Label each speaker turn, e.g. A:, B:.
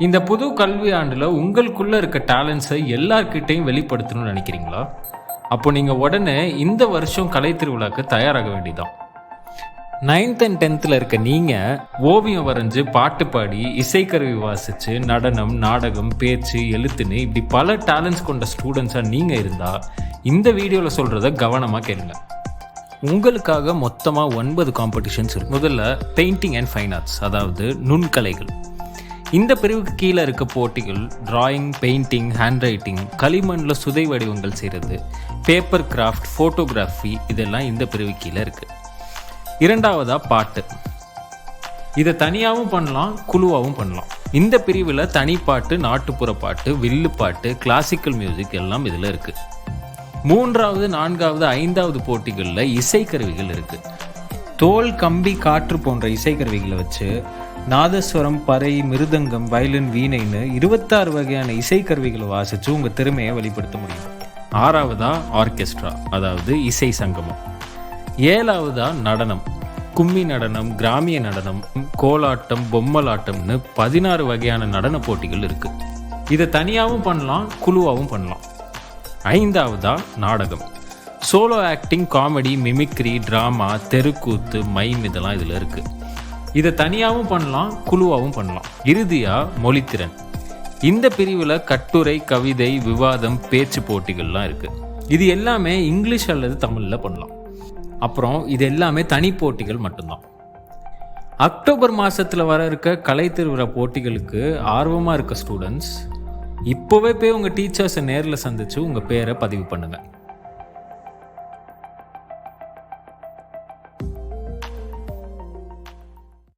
A: இந்த புது கல்வி ஆண்டில் உங்களுக்குள்ளே இருக்க டேலண்ட்ஸை எல்லார்கிட்டையும் வெளிப்படுத்தணும்னு நினைக்கிறீங்களா? அப்போ நீங்கள் உடனே இந்த வருஷம் கலை திருவிழாக்கு தயாராக வேண்டியதான் நைன்த் அண்ட் டென்த்தில் இருக்க நீங்கள் ஓவியம் வரைஞ்சு பாட்டு பாடி இசைக்கருவி வாசித்து நடனம் நாடகம் பேச்சு எழுத்துன்னு இப்படி பல டேலண்ட்ஸ் கொண்ட ஸ்டூடெண்ட்ஸாக நீங்கள் இருந்தால் இந்த வீடியோவில் சொல்கிறத கவனமாக கேளுங்க. உங்களுக்காக மொத்தமாக ஒன்பது காம்படிஷன்ஸ் இருக்கு. முதல்ல பெயிண்டிங் அண்ட் ஃபைன் ஆர்ட்ஸ் அதாவது நுண்கலைகள். இந்த பிரிவுக்கு கீழே இருக்க போட்டிகள் டிராயிங் பெயிண்டிங் ஹேண்ட் ரைட்டிங் களிமண்ணில் சுதை வடிவங்கள் செய்கிறது பேப்பர் கிராஃப்ட் ஃபோட்டோகிராஃபி இதெல்லாம் இந்த பிரிவு கீழே இருக்குது இரண்டாவதா பாட்டு. இதை தனியாகவும் பண்ணலாம் குழுவாகவும் பண்ணலாம். இந்த பிரிவில் தனிப்பாட்டு நாட்டுப்புற பாட்டு வில்லு பாட்டு கிளாசிக்கல் மியூசிக் எல்லாம் இதில் இருக்குது மூன்றாவது நான்காவது ஐந்தாவது போட்டிகளில் இசைக்கருவிகள் இருக்கு. தோல் கம்பி காற்று போன்ற இசைக்கருவிகளை வச்சு நாதஸ்வரம் பறை மிருதங்கம் வயலின் வீணைன்னு இருபத்தாறு வகையான இசைக்கருவிகளை வாசித்து உங்கள் திறமையை வெளிப்படுத்த முடியும். ஆறாவதா ஆர்கெஸ்ட்ரா அதாவது இசை சங்கமம். ஏழாவதா நடனம் கும்மி நடனம் கிராமிய நடனம் கோலாட்டம் பொம்மலாட்டம்னு பதினாறு வகையான நடன போட்டிகள் இருக்குது இதை தனியாகவும் பண்ணலாம் குழுவாகவும் பண்ணலாம். ஐந்தாவதா நாடகம். Solo acting comedy mimicry drama தெருக்கூத்து மைம் இதெல்லாம் இதில் இருக்குது இதை தனியாகவும் பண்ணலாம் குழுவாகவும் பண்ணலாம். இறுதியாக மொழித்திறன். இந்த பிரிவில் கட்டுரை கவிதை விவாதம் பேச்சு போட்டிகள்லாம் இருக்குது இது எல்லாமே இங்கிலீஷ் அல்லது தமிழில் பண்ணலாம். அப்புறம் இது எல்லாமே தனி போட்டிகள் மட்டும்தான். அக்டோபர் மாதத்தில் வர இருக்க கலை திருவிழா போட்டிகளுக்கு ஆர்வமாக இருக்க ஸ்டூடெண்ட்ஸ் இப்போவே போய் உங்கள் டீச்சர்ஸை நேரில் சந்தித்து உங்கள் பேரை பதிவு பண்ணுங்கள்